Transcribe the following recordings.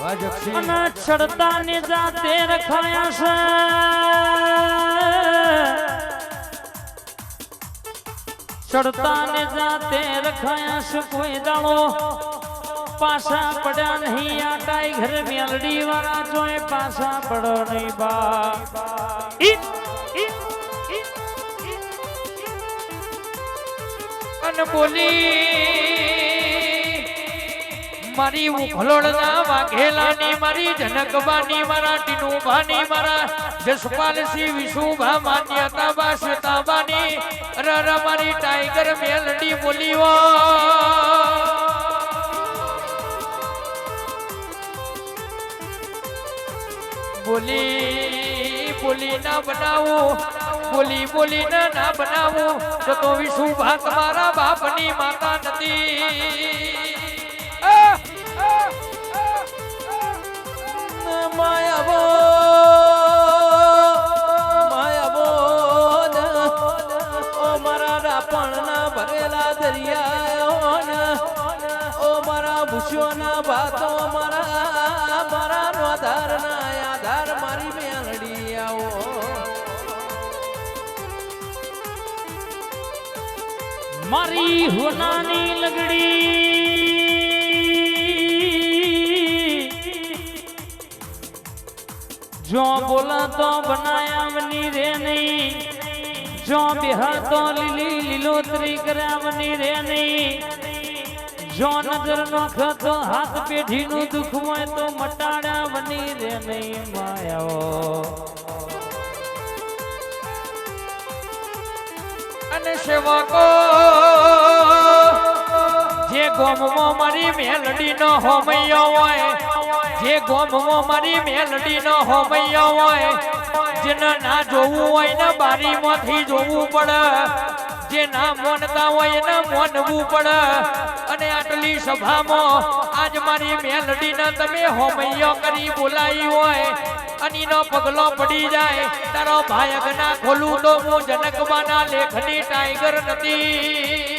અને છડતા ને જાતે રખાયા છે. ચડતા ને જાતે રખાયા છે કોઈ દાડો. પાછા પડ્યા નહીં આ ટાઈગર મેલડી વાળા જોય પાછા પડો નહીં બા. અને બોલી મારી ઉભલોડના વાઘેલાની, મારી જનકબાની મારા ટીનુભાની મારા જસપાલસિંહ વિશુભા માન્યતા બા શતાબાની રર મારી ટાઈગર મેલડી બોલીઓ. બોલી બોલી ના બનાવો, બોલી બોલી ના ના બનાવો તો વિશુભા તમારા બાપની માતા નથી. માયાવો ઓ મારા મારા ભાતો, મારા મારા આધારના આધાર મારી મેલડી આવો મારી હોનાની લગડી જો બોલા તો બનાયાવની રે નહીં. જો બિહાર તો લીલી લીલોતરી કરાવની રે નહીં. જો નજર નો ખતો હાથ પેઢીનું દુઃખ હોય તો મટાડાવની રે નહીં માયાઓ. અને સેવકો ગોમમાં મારી મેલડી નો હોમૈયો હોય. જે ગોમમાં મારી મેલડી નો હોમૈયો હોય, જેને ના જોવું હોય ને બારીમાંથી જોવું પડે. જે ના મોનતા હોય, એને મોનવું પડે. અને આટલી સભામાં આજ મારી મેલડીને તમે હોમૈયો કરી બોલાવી હોય. અનીનો પગલો પડી જાય. તારો ભાયક ના ખોલું તો હું જનકબાના લેખની ટાઈગર નથી.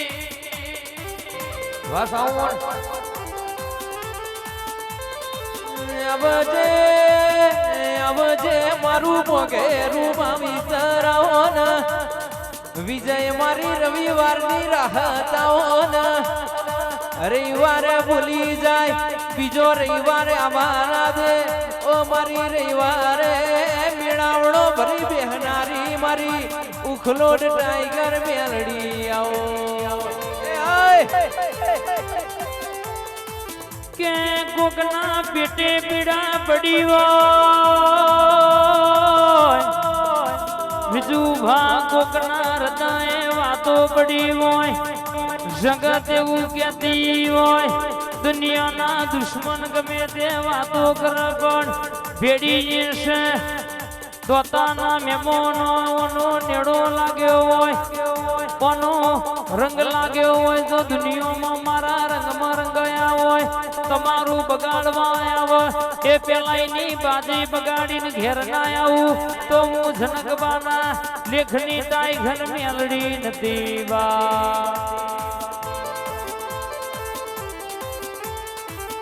વાહ સાવણ અબજે અબજે મારું મોઘેરું મામી તરાવો ને વિજય મારી રવિવારની રાહતાઓ ને રવિવારે ભૂલી જાય, બીજો રવિવારે અમારા દે ઓ મારી રવિવારે મેળાવડો ભરી બેહનારી મારી. ઉખલોડ ટાઈગર મેલડી આવો. કે કોકના પેટે પીડા પડી હોય. બીજું ભા કોકના હૃદયે વાતો પડી હોય. જગત એવું કહેતી હોય. દુનિયાના દુશ્મન ગમે તે વાતો કરે, પણ ભેડી છે. પોતાના મેમોનો નેડો લાગ્યો હોય. કોનો રંગ લાગ્યો હોય તો દુનિયામાં મારા રંગમાં રંગાયા હોય, તમારું બગાડવા હોય. એ પેલાઈની બાજી બગાડીને ઘેર ના આવું, તો હું જનકબાના લેખની ટાઈગર મેલડી નથી બા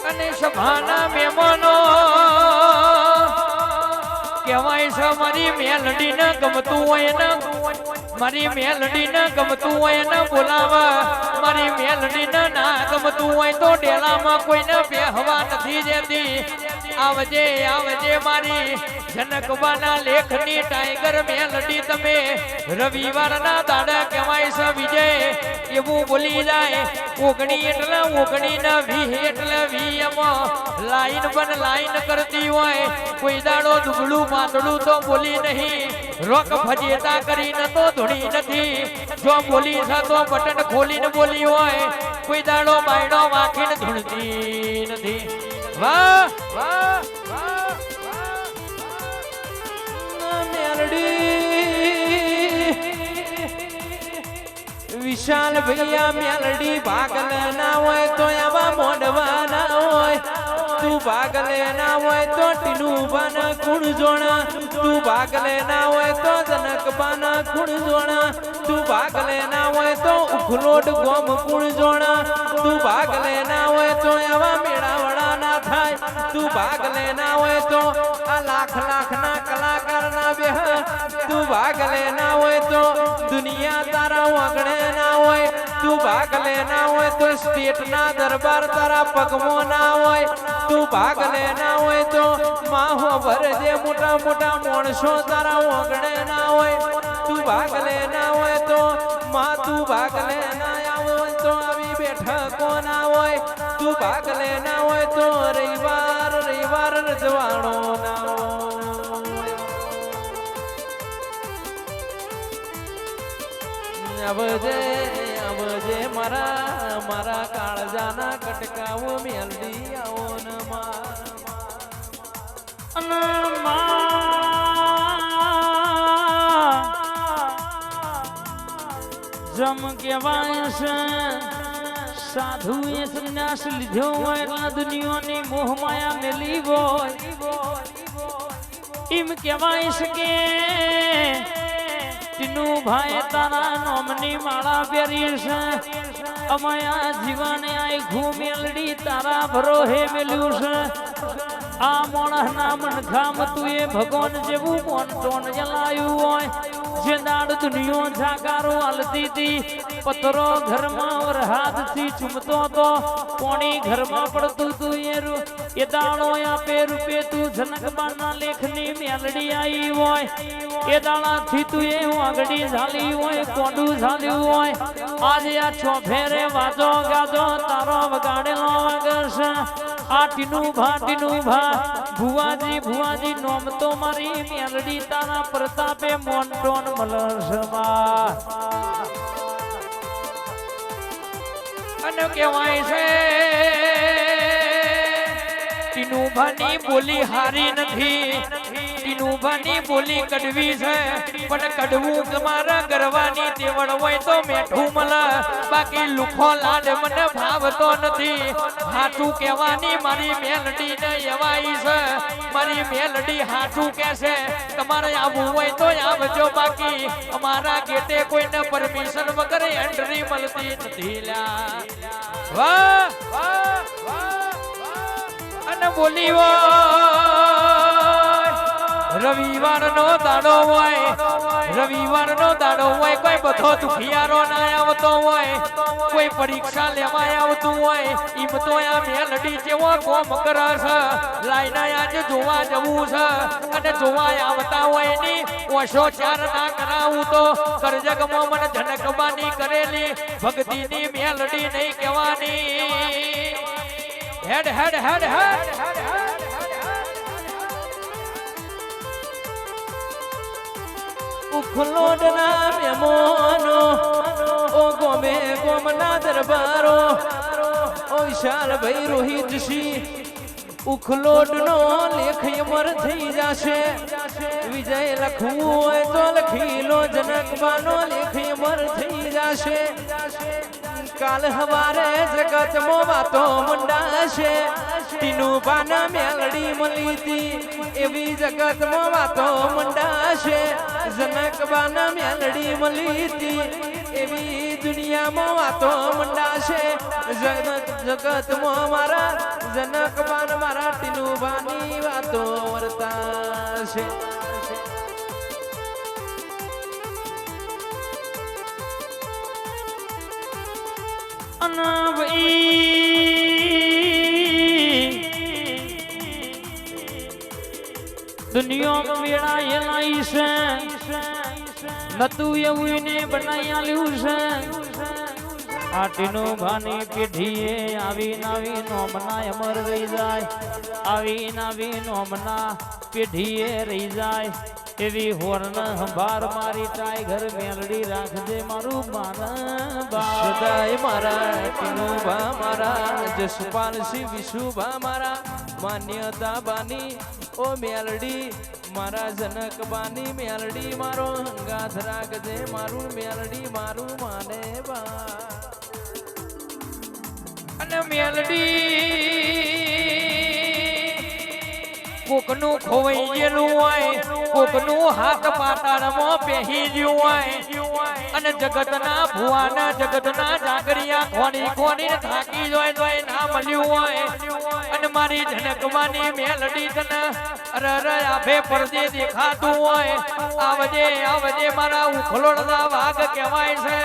અને સભાના મહેમાનો કહેવાય છે, મારી મેલડી ને ગમતું હોય ને મારી મેલડી ને ગમતું હોય ને બોલાવા. મારી મેલડી ને ગમતું હોય તો ડેલામાં કોઈને બેહવા નથી દેતી. આવજે આવજે મારી જનકબાના લેખની ટાઈગર મેલડી તમે. રવિવારના દાડા કહેવાય છે વિજય. એવું બોલી જાય. ઓગણી એટલે ઓગણી ના વી એટલે વી એમાં. લાઈન પણ લાઈન કરતી હોય. કોઈ દાડો દુબળું પાતળું તો બોલી નહીં. રોક ફજેતા કરીને તો ધૂણી નથી. જો બોલી છે તો બટન ખોલીને બોલી હોય, કોઈ દાડો બાયડો વાંખીને ધૂણતી નથી. વાહ વાહ વિશાલ ભૈયા મેલડી ભાગ ના હોય તો આવા મોડવાના તું ભાગ લેના હોય તો ટીનું બન કુણ જોણા. તું ભાગ લેના હોય તો જનક બન કુણ જોણા. તું ભાગ લેના હોય તો ઉખલોટ ગોમ કુણ જોણા. તું ભાગ લેના હોય તો એવા મેળાવડા ના થાય. તું ભાગ લેના હોય તો આ લાખ લાખ ના કલાકાર ના બે તું ભાગ લેના હોય તો દુનિયા તારા વગડે ના હોય. તું ભાગ લેના હોય તો સ્ટેટ ના દરબાર તારા પગમો ના હોય. તું ભાગ લેના હોય તો માહો ભરજે મોટા મોટા માણસો તારા ઓગણે ના હોય. તું ભાગ લેના હોય તો માં તું ભાગ લેના હોય તો આવી બેઠકો ના હોય. તું ભાગ લેના હોય તો રવિવાર રવિવાર રજવાડો ના હોય. આવજે મારા મારા કાળજાના કટકાઓ મેલડી આવો ને જમ કેવાય છે, સાધુએ સંન્યાસ લીધો હોય એટલા દુનિયાની મોહ માયા મેલી હોય. એમ કહેવાય છે કે ટીનું ભાઈ તારા નોમની માળા પહેરી છે. અમાયા જીવાને આઈ ઘૂમેલડી તારા ભરો હે મેલ્યું છે. આ મોણના મનખામ તું એ ભગવાન જેવું મોન ટોન જલાયું હોય? જે દાડ દુનિયો જાકારો હલતી હતી પથરો ઘરમાં હાથથી ચૂમતો તો કોણી ઘરમાં પડતું તું એ એ દાણો આપે રૂપે તું જનકબાના લેખની મેલડી આવી હોય. એ દાણાથી તું એ વાગડી ઝાલી હોય, કોડું ઝાલ્યું હોય. આજે આ છો ફેરે વાજો ગાજો, તારો વગાડેલો વગરશ આ ટીનું ભા ટીનું ભુવાજી ભુવાજી, નોમ તો મારી મેલડી, તારા પ્રતાપે મોન્ટોન મલસમાં અને કહેવાય છે ટીનુભાની બોલી હારી નથી. ટીનુભાની બોલી કડવી છે, પણ કડવું તમારા ગરવાની તેવડ હોય તો મેઠું મળે. બાકી લુખો લાડ મને ભાવતો નથી. હાચું કહેવાની મારી મેલડી ને એવાઈ છે. મારી મેલડી હાચું કહેશે, તમારે આવવું હોય તો આવજો બાકી. અમારા ગેટે કોઈને પરમિશન વગર એન્ટ્રી મળતી નથી લ્યા. વાહ વાહ! વાહ હોય. રવિવાર નો દાડો હોય રવિવાર નો દાડો હોય, કોઈ બધો દુખિયારો ના આવતો હોય, કોઈ પરીક્ષા લેવા આવતું હોય ઈમ તો આ મેલડી જેવો કોમ કરે છે. લાઈને આજે જોવા જવું છે. અને જોવા આવતા હોયની ઓછો ચાર ના કરાવું તો કરજગમાં મને જનકબાની કરેલી ભક્તિની મેલડી નહીં કહેવાની. હેડ હેડ હેડ હેડ ઉખલોડના મેમોનો ઓ ગોમે ગોમના દરબારો, ઓ વિશાલ ભાઈ રોહિતસિંહ ઉખલોડનો લેખ અમર થઈ જશે. વિજય લખવું હોય તો લખી લો જનકબાનો લેખ અમર થઈ જશે. કાલ હવારે જગતમાં વાતો મંડાશે. ટીનું પાના મેલડી મળી હતી એવી જગતમાં વાતો મુંડાશે. જનક બાના મેલડી મલીતી, એવી દુનિયામાં વાતો મુંડાશે. જગત જગતમાં મારા, જનક બાન મારા ટીનું બાની વાતો વર્તાશે. દુનિયામાં વેળા એલાઈ છે. નતું એવું ને બનાવી આલ્યું છે. આટીનો ભાની પેઢીએ આવી નાવી નોમના અમર રહી જાય. આવી નાવી નોમના પેઢીએ રહી જાય. એવી હોરન સંભાર મારી ટાઈગર મેલડી રાખજે મારું માન બા સદાય મારા કિનુભા મારા જસપાલ સિંહ વિશુભા મારા માન્યતા બાની ઓ મેલડી મારા જનક બાની મેલડી મારો હંગાથ રાખજે મારું મેલડી મારું માને બા અને મેલડી કોકનું ખોવાઈ ગયેલું હોય, કોકનું હાથ પાતાળમાં પહેરી ગયું હોય. અને જગતના ભુવાના, જગતના જાગરિયા ખોની ખોની થાકી જોય જોય ના મળ્યું હોય. અને મારી જનકવાની મેલડી તને અરે આભે પરદે દેખાતું હોય. આવજે આવજે, મારા ઉખલોડના વાઘ કહેવાય છે.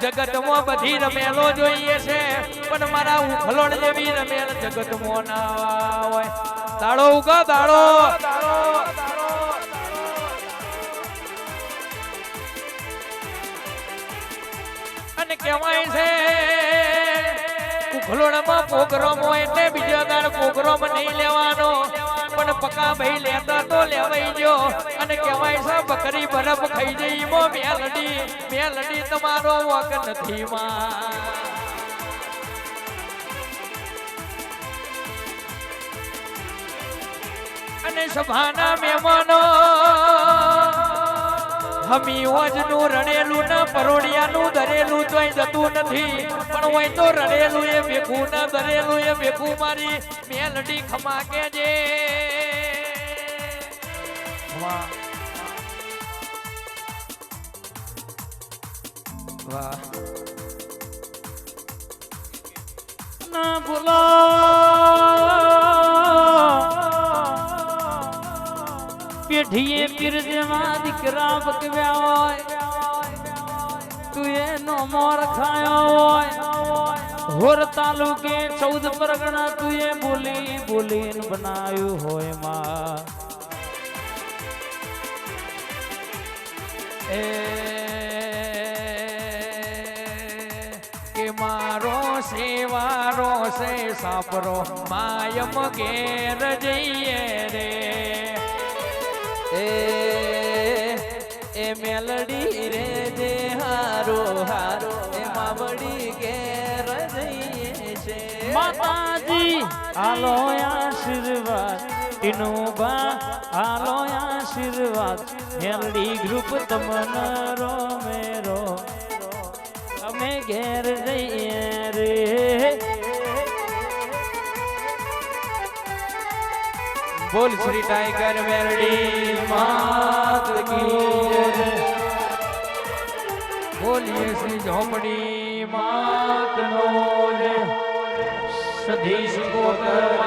જગતમાં બધી રમેલો જોઈએ છે. પણ મારા ઉખલોડ જેવી રમેલ જગતમાં ના હોય. દાડો ઉગા, દાડો. અને કહેવાય છે ઉખલોડામાં પ્રોગ્રામ હોય એટલે બીજો દાડ પ્રોગ્રામ નહીં લેવાનો. પણ પકા ભાઈ લેતા તો લેવાઈ ગયો અને કહેવાય છે, બકરી બરફ ખાઈ જઈ મો મેલડી મેલડી તમારો વક નથી માં. અને સભાના મહેમાનો. હમી ઓજનું રણેલું ના પરોડિયાનું દરેલું તોય જતું નથી. પણ હોય તો રણેલું એ ભેખું ના, દરેલું એ ભેખું મારી મેલડી ખમાકે જે. વાહ. વાહ. પેઢીએ પીરજમાં દીકરા બકવ્યા હોય તું એનો મોર ખાયો હોય હોર તાલુકે ચૌદ પરગણા તું એ બોલી બોલીને બનાવ્યું હોયમાં એ કે મારો સેવારો છે સાપરો માયમ ઘેર જઈએ રે એ એ મેલડી રે જે હારો હારો, એ માવડી ઘેર જઈએ છે. માતાજી આલો આશીર્વાદ ટીનુબા આલો આશીર્વાદ, મેલડી ગ્રુપ તમને રો મેરો અમે ઘેર જઈએ બોલ શ્રી ટાઈગર મેરડી માત કી. બોલીએ શ્રી ઝોપડી માતનો જય સધી શિકોતર